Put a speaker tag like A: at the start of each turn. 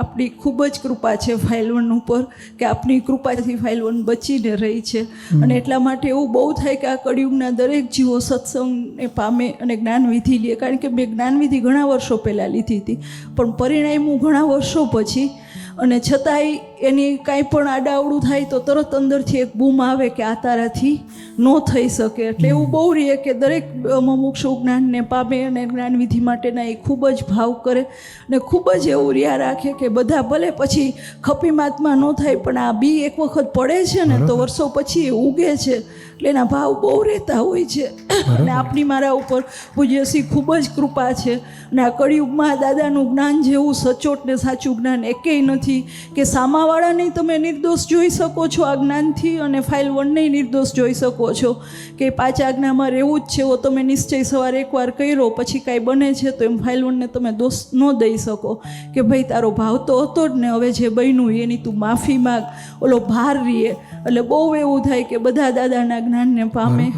A: આપણી ખૂબ જ કૃપા છે ફાઇલ વન ઉપર કે આપની કૃપાથી ફાઇલ વન બચીને રહી છે. અને એટલા માટે એવું બહુ થાય કે આ કળિયુગના દરેક જીવો સત્સંગને પામે અને જ્ઞાનવિધિ લે. કારણ કે મેં જ્ઞાનવિધિ ઘણા વર્ષો પહેલાં લીધી હતી. પણ પરિણામ હું ઘણા વર્ષો પછી અને છતાંય એની કાંઈ પણ આડાવડું થાય તો તરત અંદરથી એક બૂમ આવે કે આ તારાથી ન થઈ શકે. એટલે એવું બહુ રહીએ કે દરેક મુમુક્ષુ જ્ઞાનને પામે અને જ્ઞાનવિધિ માટેના એ ખૂબ જ ભાવ કરે અને ખૂબ જ એવું રિયા રાખે કે બધા ભલે પછી ખપીમાતમાં ન થાય પણ આ બી એક વખત પડે છે ને તો વર્ષો પછી એ ઉગે છે. એટલે એના ભાવ બહુ રહેતા હોય છે. અને આપણી મારા ઉપર પૂજ્યશ્રી ખૂબ જ કૃપા છે. અને આ કળિયુગમાં દાદાનું જ્ઞાન જેવું સચોટ ને સાચું જ્ઞાન એકેય નથી કે સામાવાળાને તમે નિર્દોષ જોઈ શકો છો આ જ્ઞાનથી અને ફાઇલ વનને નિર્દોષ જોઈ શકો છો. કે પાંચ આજ્ઞામાં રહેવું જ છે એવો તમે નિશ્ચય સવારે એકવાર કર્યો પછી કાંઈ બને છે તો એમ ફાઇલ વનને તમે દોષ ન દઈ શકો. કે ભાઈ તારો ભાવ તો હતો જ ને હવે જે બન્યું એની તું માફી માગ. ઓલો ભાર રીએ. એટલે બહુ એવું થાય કે બધા દાદાના જ્ઞાનને પામે.